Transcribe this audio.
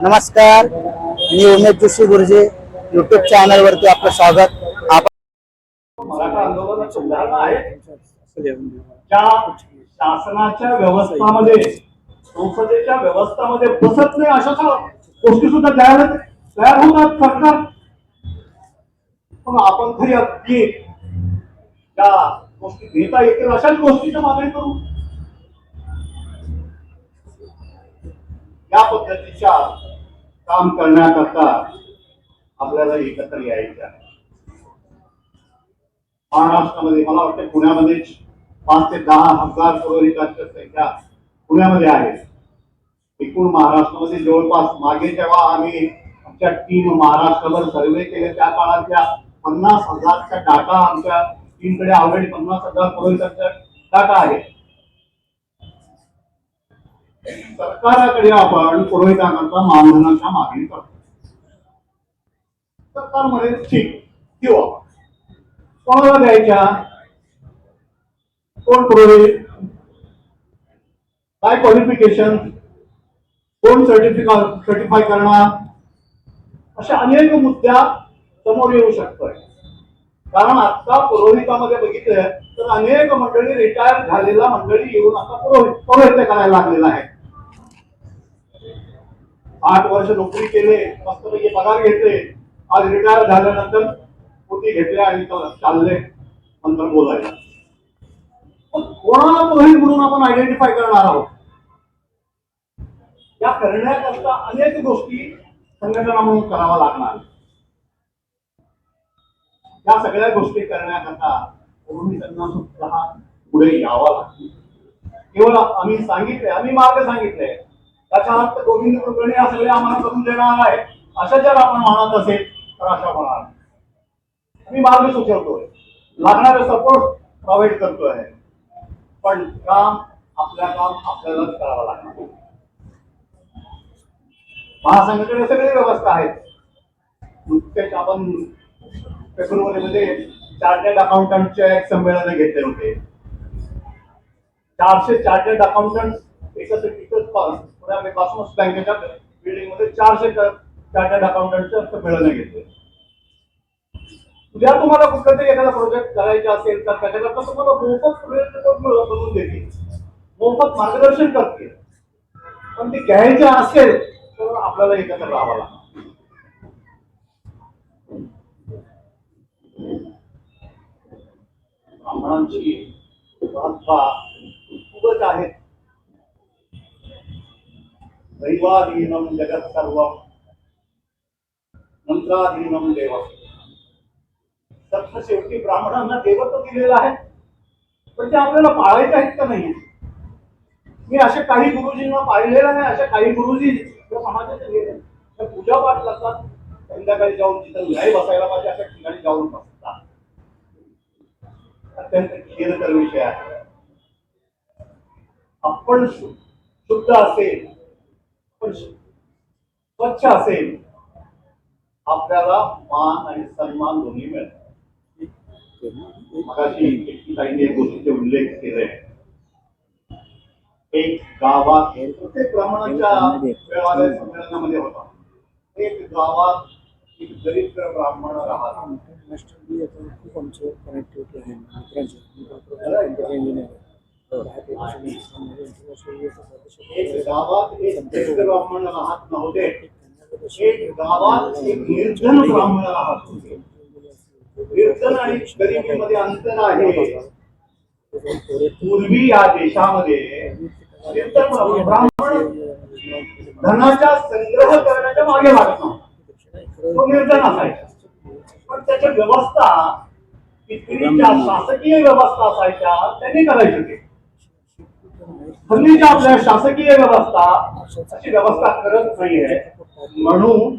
नमस्कार मी उमेश जोशी गुरुजी YouTube channel वरती आपलं स्वागत. आपण शासनाच्या व्यवस्थामध्ये संसदेच्या व्यवस्थामध्ये बसत नाही अशा गोष्टी सुद्धा तयार तयार होतात सरकार. पण आपण खरी अगदी त्या गोष्टी घेता येतील अशाच गोष्टीची मागणी करू. या पद्धतीच्या काम करण्याकरता आपल्याला एकत्र यायचं आहे. महाराष्ट्रामध्ये मला वाटतं पुण्यामध्येच पाच ते दहा हजार पुरोहितांची संख्या पुण्यामध्ये आहे एकूण महाराष्ट्रामध्ये जवळपास मागे जेव्हा आम्ही आमच्या टीम महाराष्ट्रावर सर्वे केले त्या काळातल्या पन्नास हजारचा डाटा आमच्या टीमकडे ऑलरेडी पन्नास हजार पुरोहितांचा डाटा आहे सरकाराकडे आपण पुरोहितांकरता मानधनाच्या मागणी करतो. सरकार म्हणे ठीक किंवा कोणाला द्यायच्या. कोण पुरोहित काय क्वालिफिकेशन कोण सर्टिफिकेट सर्टिफाय करणार? अशा अनेक मुद्द्या समोर येऊ शकतोय. कारण आता पुरोहितामध्ये बघितलं तर अनेक मंडळी रिटायर झालेला मंडळी येऊन आता पुरोहित पौरोहित्य करायला लागलेला आहे आठ वर्ष नोकरी केले मस्तपैकी पगार घेतले. आज रिटायर झाल्यानंतर पोटी घेतल्या आणि चालले नंतर बोलायला. कोणाला म्हणून आपण आयडेंटिफाय करणार आहोत? या करण्याकरता अनेक गोष्टी संघटना म्हणून करावा लागणार. या सगळ्या गोष्टी करण्याकरता त्यांना सुद्धा पुढे यावं लागतं केवळ आम्ही सांगितले आम्ही मार्ग सांगितले त्याच्या अर्थ गोविंद कुलकर्णी असलेले आम्हाला करून देणार आहे. असं जर आपण म्हणत असेल तर अशा होणार मी मार्ग सुचवतोय. लागणारे सपोर्ट प्रोव्हाइड करतोय. पण काम आपल्या काम आपल्यालाच करावं लागणार. महासंघटने सगळी व्यवस्था आहे. नुकतेच आपण फेब्रुवारीमध्ये चार्टर्ड अकाउंटंटचे एक संमेलन घेतले होते. चारशे चार्टर्ड अकाउंटंट एकच एकच पुण्यामध्ये कॉस्मोस बँकेच्या बिल्डिंगमध्ये चारशे चार्टर्ड अकाउंटंटचे मिळवले घेतले. उद्या तुम्हाला कुठला तरी एखादा प्रोजेक्ट करायचा असेल तर त्याच्याकरता तुम्हाला मोफत प्रोजेक्ट बनवून देतील. मोफत मार्गदर्शन करते पण ते घ्यायचे असेल तर आपल्याला एकत्र राहावा लागतो. ब्राह्मणांची महत्वा दैवाधीनं जगत् सर्व मंत्राधीनं देव तर शेवटी ब्राह्मणांना देवत्व दिलेलं आहे पण ते आपल्याला पाळायचे आहेत का नाही? मी असे काही गुरुजींना पाहिलेलं नाही अशा काही गुरुजी या समाजाचे गेले त्या पूजा पाठ लागतात संध्याकाळी जाऊन तिथं नाही बसायला पाहिजे अशा ठिकाणी जाऊन बसतात. अत्यंत खेदकर विषय आहे. आपण शु- शुद्ध असेल पण स्वच्छ असेल आपल्याला मान आणि सन्मान दोन्ही मिळतात. मगाशी ताईने एक गोष्टीचे उल्लेख केले. एक गावात प्रत्येक ब्राह्मणाच्या व्यवहार संमेलनामध्ये होता. एक गावात एक दरिद्र ब्राह्मण राहत. एक गावात एक ब्राह्मण राहत नव्हते एक गावात एक निर्धन ब्राह्मण राहत होते निर्धन आणि गरिबीमध्ये अंतर आहे पूर्वी या देशामध्ये निर्धन ब्राह्मण धनाचा संग्रह करण्याच्या मागे लागत नव्हता. तो निर्धन असायचा. पण त्याच्या व्यवस्था इतकीच्या शासकीय व्यवस्था असायच्या त्यांनी करायचे हल्ली ज्या आपल्या शासकीय व्यवस्था अशी व्यवस्था करत नाहीये. म्हणून